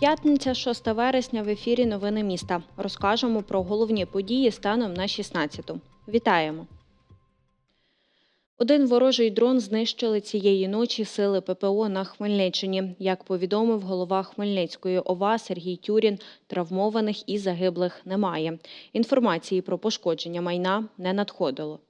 П'ятниця, 6 вересня в ефірі Новини міста. Розкажемо про головні події станом на 16-ту. Вітаємо! Один ворожий дрон знищили цієї ночі сили ППО на Хмельниччині. Як повідомив голова Хмельницької ОВА Сергій Тюрін, травмованих і загиблих немає. Інформації про пошкодження майна не надходило.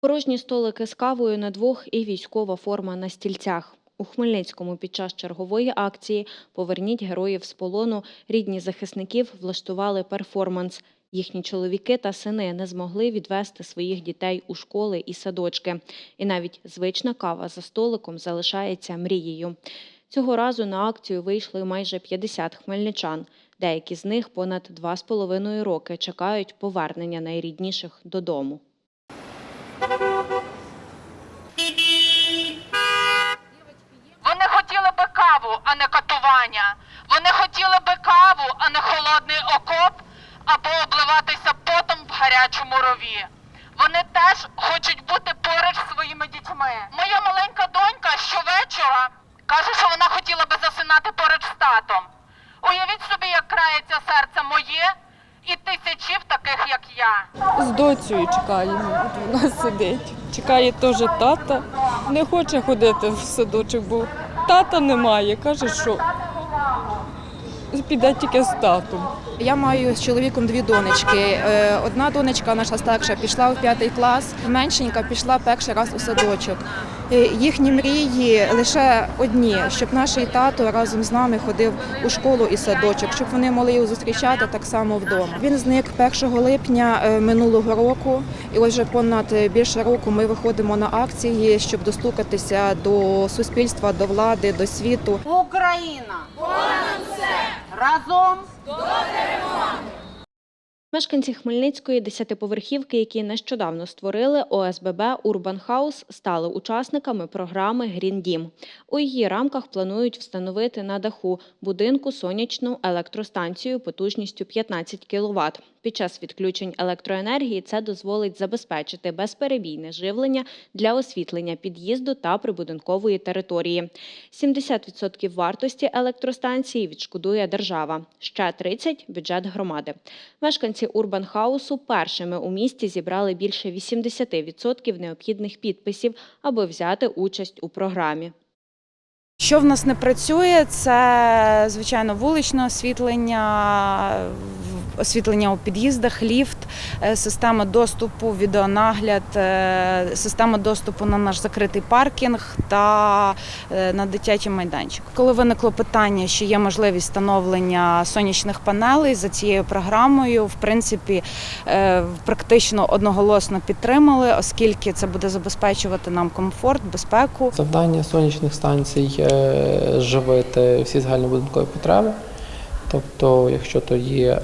Порожні столики з кавою на двох і військова форма на стільцях. У Хмельницькому під час чергової акції Поверніть героїв з полону рідні захисників влаштували перформанс. Їхні чоловіки та сини не змогли відвести своїх дітей у школи і садочки. І навіть звична кава за столиком залишається мрією. Цього разу на акцію вийшли майже 50 хмельничан. Деякі з них понад два з половиною роки чекають повернення найрідніших додому. Вони хотіли би каву, а не катування. Вони хотіли би каву, а не холодний окоп, або обливатися потом в гарячому рові. Вони теж хочуть бути поруч зі своїми дітьми. Моя маленька донька щовечора каже, що вона хотіла би засинати поруч з татом. Уявіть собі, як крається серце моє і тисячів таких, як я. З доцею чекаємо. Вона сидить. Чекає теж тата. Не хоче ходити в садочок, бо тата немає. Каже, що піде тільки з татом. Я маю з чоловіком дві донечки. Е, Одна донечка, наша старша, пішла в п'ятий клас, меншенька пішла перший раз у садочок. Е, Їхні мрії лише одні, щоб наш тато разом з нами ходив у школу і садочок, щоб вони могли його зустрічати так само вдома. Він зник 1 липня е, минулого року, і ось вже понад більше року ми виходимо на акції, щоб достукатися до суспільства, до влади, до світу. Україна! Понад все! Разом! Мешканці Хмельницької десятиповерхівки, які нещодавно створили ОСББ Урбан Хаус, стали учасниками програми Грін Дім. У її рамках планують встановити на даху будинку сонячну електростанцію потужністю 15 кВт. Під час відключень електроенергії це дозволить забезпечити безперебійне живлення для освітлення під'їзду та прибудинкової території. 70% вартості електростанції відшкодує держава, ще 30% – бюджет громади. Мешканці Урбанхаусу першими у місті зібрали більше 80% необхідних підписів, аби взяти участь у програмі. Що в нас не працює, це звичайно вуличне освітлення, освітлення у під'їздах, ліфт, е, система доступу, відеонагляд, е, система доступу на наш закритий паркінг та е, на дитячий майданчик. Коли виникло питання, що є можливість встановлення сонячних панелей за цією програмою, в принципі, практично одноголосно підтримали, оскільки це буде забезпечувати нам комфорт, безпеку. Завдання сонячних станцій е, живити всі загальнобудинкові потреби. Тобто, якщо то є е,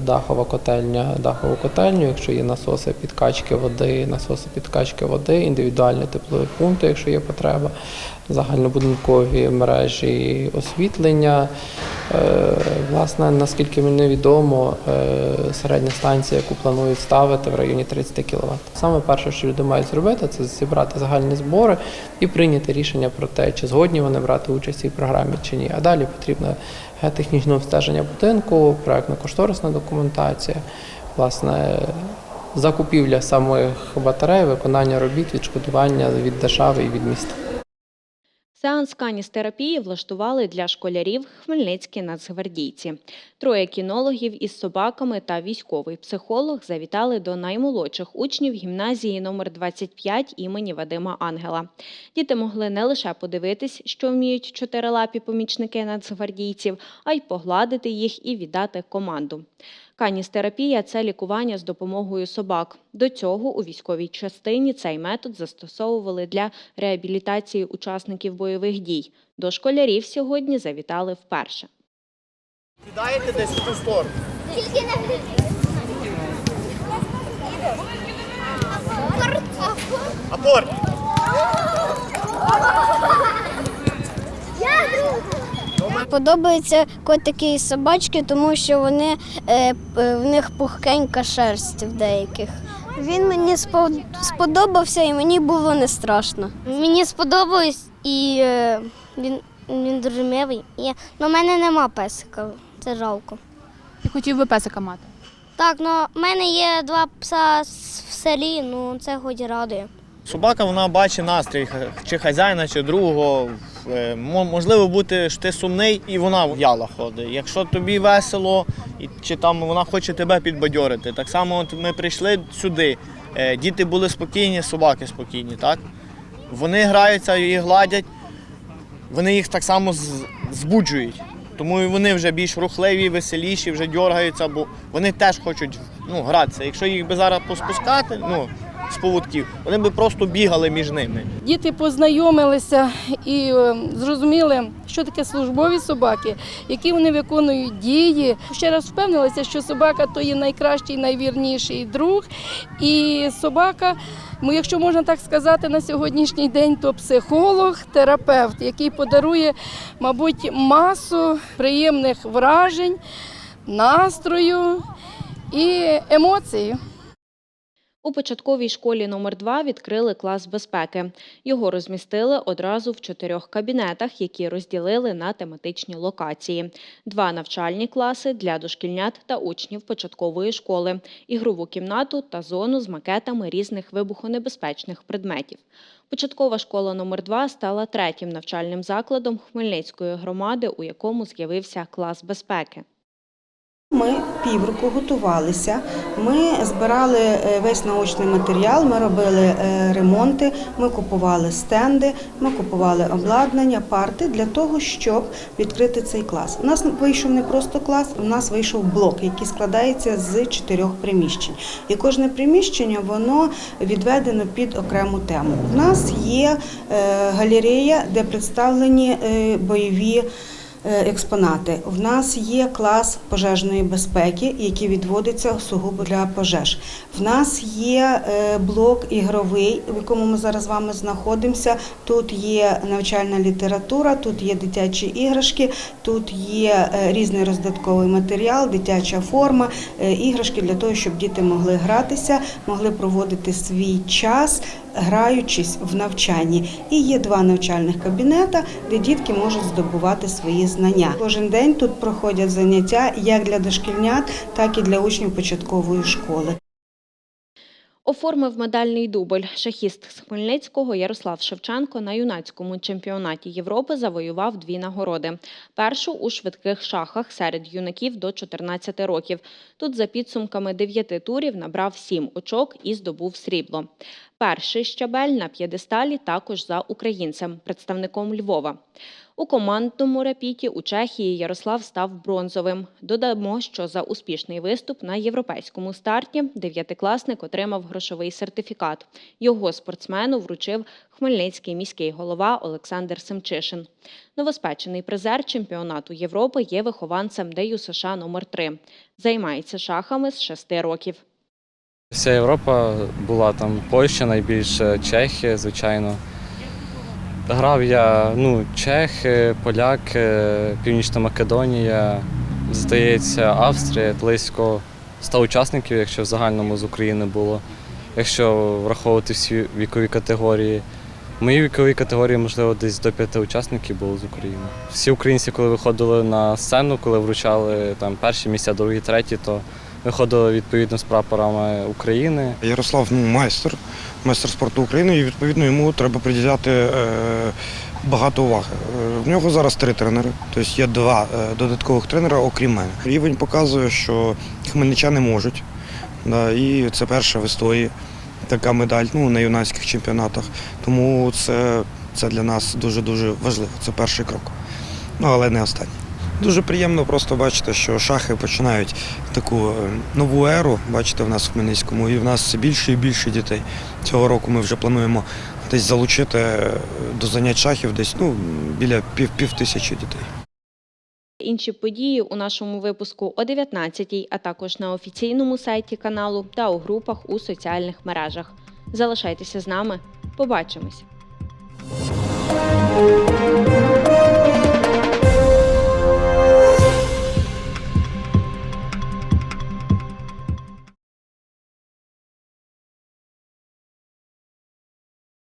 дахова котельня, дахову котельню, якщо є насоси підкачки води, насоси підкачки води, індивідуальні теплові пункти, якщо є потреба, загальнобудинкові мережі освітлення. Е, Власне, наскільки мені відомо, е, середня станція, яку планують ставити в районі 30 кВт. Саме перше, що люди мають зробити, це зібрати загальні збори і прийняти рішення про те, чи згодні вони брати участь у цій програмі чи ні. А далі потрібно технічне обстеження будинку, проектно-кошторисна документація, власне, закупівля самих батарей, виконання робіт, відшкодування від держави і від міста. Сеанс каністерапії влаштували для школярів хмельницькі нацгвардійці. Троє кінологів із собаками та військовий психолог завітали до наймолодших учнів гімназії номер 25 імені Вадима Ангела. Діти могли не лише подивитись, що вміють чотирилапі помічники нацгвардійців, а й погладити їх і віддати команду. Каністерапія це лікування з допомогою собак. До цього у військовій частині цей метод застосовували для реабілітації учасників бойових дій. До школярів сьогодні завітали вперше. Кидаєте десь в ту сторону. Тільки не Апорт. Подобаються котики і собачки, тому що вони, е, в них пухкенька шерсть в деяких. Він мені спо- сподобався і мені було не страшно. Мені сподобалось і е, він, він дуже милий. І, ну, в мене нема песика, це жалко. Ти хотів би песика мати? Так, ну в мене є два пса в селі, ну це хоч радує. Собака вона бачить настрій чи хазяїна, чи другого. Е, мо- Можливо бути, що ти сумний, і вона в'яла ходить. Якщо тобі весело, чи там вона хоче тебе підбадьорити. Так само от ми прийшли сюди. е, Діти були спокійні, собаки спокійні, так? Вони граються і гладять, вони їх так само збуджують. Тому вони вже більш рухливі, веселіші, вже дергаються, бо вони теж хочуть ну, гратися. Якщо їх би зараз поспускати, ну, з поводків, вони би просто бігали між ними. Діти познайомилися і е, зрозуміли, що таке службові собаки, які вони виконують дії. Ще раз впевнилися, що собака то є найкращий, найвірніший друг. І собака, ну, якщо можна так сказати, на сьогоднішній день, то психолог, терапевт, який подарує, мабуть, масу приємних вражень, настрою і емоцій. У початковій школі номер 2 відкрили клас безпеки. Його розмістили одразу в чотирьох кабінетах, які розділили на тематичні локації: два навчальні класи для дошкільнят та учнів початкової школи, ігрову кімнату та зону з макетами різних вибухонебезпечних предметів. Початкова школа номер 2 стала третім навчальним закладом Хмельницької громади, у якому з'явився клас безпеки. Ми півроку готувалися. Ми збирали е, весь научний матеріал, ми робили е, ремонти, ми купували стенди, ми купували обладнання, парти для того, щоб відкрити цей клас. У нас вийшов не просто клас, у нас вийшов блок, який складається з чотирьох приміщень. І кожне приміщення воно відведено під окрему тему. У нас є е, галерея, де представлені бойові. Е, експонати. В нас є клас пожежної безпеки, який відводиться сугубо для пожеж. В нас є е, блок ігровий, в якому ми зараз з вами знаходимося. Тут є навчальна література, тут є дитячі іграшки, тут є е, різний роздатковий матеріал, дитяча форма, іграшки для того, щоб діти могли гратися, могли проводити свій час, граючись в навчанні. І є два навчальних кабінета, де дітки можуть здобувати свої знання. Кожен день тут проходять заняття як для дошкільнят, так і для учнів початкової школи. Оформив медальний дубль. Шахіст з Хмельницького Ярослав Шевченко на юнацькому чемпіонаті Європи завоював дві нагороди. Першу у швидких шахах серед юнаків до 14 років. Тут за підсумками дев'яти турів набрав сім очок і здобув срібло. Перший щабель на п'єдесталі також за українцем, представником Львова. У командному рапіті у Чехії Ярослав став бронзовим. Додамо, що за успішний виступ на європейському старті дев'ятикласник отримав грошовий сертифікат. Його спортсмену вручив хмельницький міський голова Олександр Семчишин. Новоспечений призер чемпіонату Європи є вихованцем ДЮ США номер 3 Займається шахами з 6 років. Вся Європа була там Польща найбільше, Чехія, звичайно. Грав я ну, Чехи, Поляки, Північна Македонія, здається, Австрія, близько 100 учасників, якщо в загальному з України було, якщо враховувати всі вікові категорії. В моїй віковій категорії, можливо, десь до п'яти учасників було з України. Всі українці, коли виходили на сцену, коли вручали там перші місця, другі, треті, то виходили відповідно з прапорами України. Ярослав ну, майстер, майстер спорту України, і відповідно йому треба приділяти е, багато уваги. Е, В нього зараз три тренери, тобто є два е, додаткових тренера, окрім мене. Рівень показує, що хмельничани можуть. Да, і це перша в історії така медаль ну, на юнацьких чемпіонатах. Тому це, це для нас дуже-дуже важливо. Це перший крок. Ну, але не останній. Дуже приємно просто бачити, що шахи починають таку е, нову еру. Бачите, в нас в Хмельницькому, і в нас все більше і більше дітей. Цього року ми вже плануємо десь залучити е, до занять шахів десь ну, біля пів, пів тисячі дітей. Інші події у нашому випуску о 19-й, а також на офіційному сайті каналу та у групах у соціальних мережах. Залишайтеся з нами. Побачимось!